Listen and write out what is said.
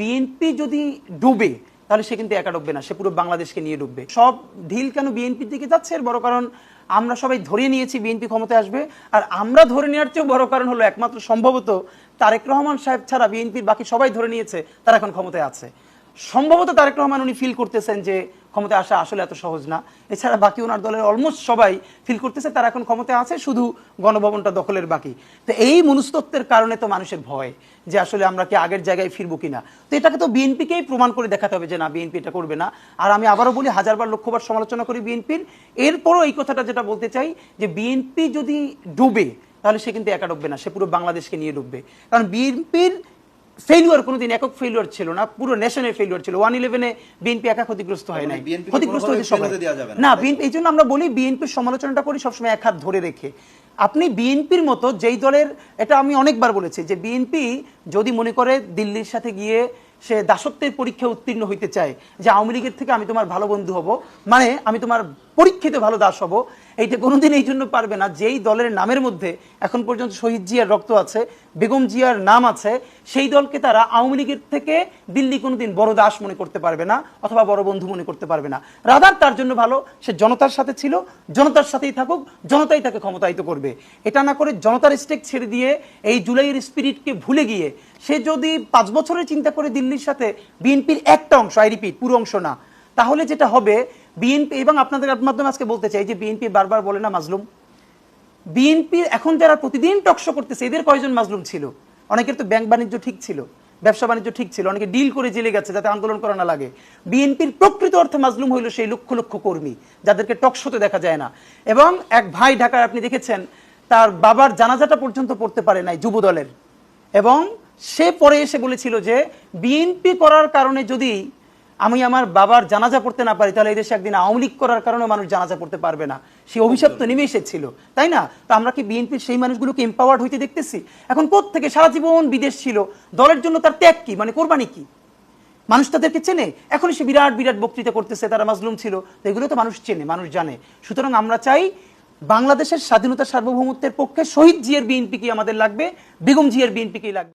BNP যদি ডুবে, তাহলে সে কিন্তু একা ডুববে না, সে পুরো বাংলাদেশকে নিয়ে ডুববে। সব ঢিল কেন বিএনপির দিকে যাচ্ছে? বড় কারণ, আমরা সবাই ধরে নিয়েছি বিএনপি ক্ষমতায় আসবে, আর আমরা ধরে নেওয়ার চেয়েও বড় কারণ হলো একমাত্র সম্ভবত তারেক রহমান সাহেব ছাড়া বিএনপির বাকি সবাই ধরে নিয়েছে, তারা এখন ক্ষমতায় আছে। সম্ভবত তারেক রহমান উনি ফিল করতেছেন যে ক্ষমতায় আসা আসলে এত সহজ না। এছাড়া বাকি ওনার দলের অলমোস্ট সবাই ফিল করতেছে তারা এখন ক্ষমতায় আছে, শুধু গণভবনটা দখলের বাকি। তো এই মনুস্তত্বের কারণে তো মানুষের ভয় যে আসলে আমরা কি আগের জায়গায় ফিরবো কিনা। তো এটাকে তো বিএনপিকেই প্রমাণ করে দেখাতে হবে যে না, বিএনপি এটা করবে না। আর আমি আবারও বলি, হাজারবার লক্ষবার সমালোচনা করি বিএনপির। এরপরও এই কথাটা যেটা বলতে চাই যে বিএনপি যদি ডুবে, তাহলে সে কিন্তু একা ডুববে না, সে পুরো বাংলাদেশকে নিয়ে ডুববে। কারণ বিএনপির ফেলিওর কোনোদিন একক ফেলিওর ছিল না পুরো নেশনের ফেলিওর ছিল। ওয়ান ইলেভেনে বিএনপি একা ক্ষতিগ্রস্ত হয় নাই। মানে ক্ষতিগ্রস্ত হয়েছে সবাই। না। বিএনপি এই জন্য আমরা বলি বিএনপির সমালোচনাটা করি সবসময় এক হাত ধরে রেখে। আপনি বিএনপির মতো যেই দলের এটা আমি অনেকবার বলেছি যে বিএনপি যদি মনে করে দিল্লির সাথে গিয়ে সে দাসত্বের পরীক্ষা উত্তীর্ণ হইতে চায় যে আওয়ামী লীগের থেকে আমি তোমার ভালো বন্ধু হব মানে আমি তোমার পরীক্ষিত ভালো দাস হব এইটা কোনোদিন এই জন্য পারবে না। যেই দলের নামের মধ্যে এখন পর্যন্ত শহীদ জিয়ার রক্ত আছে, বেগম জিয়ার নাম আছে, সেই দলকে তারা আওয়ামী লীগের থেকে দিল্লি কোনোদিন বড় দাস মনে করতে পারবে না অথবা বড় বন্ধু মনে করতে পারবে না। রাদার তার জন্য ভালো, সে জনতার সাথে ছিল, জনতার সাথেই থাকুক, জনতাই তাকে ক্ষমতায়িত করবে। এটা না করে জনতার স্টেক ছেড়ে দিয়ে এই জুলাইয়ের স্পিরিটকে ভুলে গিয়ে সে যদি পাঁচ বছরের চিন্তা করে দিল্লির সাথে বিএনপির একটা অংশ, আই রিপিট, পুরো অংশ না, তাহলে যেটা হবে বিএনপি এবং আপনাদের মাধ্যমে আজকে বলতে চাই যে বিএনপি বারবার বলে না মাজলুম। বিএনপি এখন যারা প্রতিদিন টকশো করতেছে, এদের কয়জন মাজলুম ছিল? অনেকের তো ব্যাংক বাণিজ্য ঠিক ছিল, ব্যবসা বাণিজ্য ঠিক ছিল, অনেকে ডিল করে জেলে গেছে যাতে আন্দোলন করা না লাগে। বিএনপির প্রকৃত অর্থে মাজলুম হইল সেই লক্ষ লক্ষ কর্মী, যাদেরকে টকশোতে দেখা যায় না। এবং এক ভাই ঢাকায়, আপনি দেখেছেন, তার বাবার জানাজাটা পর্যন্ত পড়তে পারে নাই যুব দলের। এবং সে পরে এসে বলেছিল যে, বিএনপি করার কারণে যদি আমি আমার বাবার জানাজা পড়তে না পারি, তাহলে এই দেশে একদিন আওয়ামী লীগ করার কারণে মানুষ জানাজা পড়তে পারবে না। সেই অভিশাপ তো নেমে এসেছিল, তাই না? তো আমরা কি বিএনপির সেই মানুষগুলোকে এম্পাওয়ার্ড হইতে দেখতেছি? এখন থেকে সারা জীবন বিদেশ ছিল, দলের জন্য তার ত্যাগ কি? মানে কোরবানি কি? মানুষ তাদেরকে চেনে? এখন সে বিরাট বিরাট বক্তৃতা করতেছে, তারা মাজলুম ছিল। তো এগুলো তো মানুষ চেনে, মানুষ জানে। সুতরাং আমরা চাই বাংলাদেশের স্বাধীনতা সার্বভৌমত্বের পক্ষে শহীদ জিয়ার বিএনপি কি আমাদের লাগবে, বেগম জিয়ার বিএনপি কি লাগবে?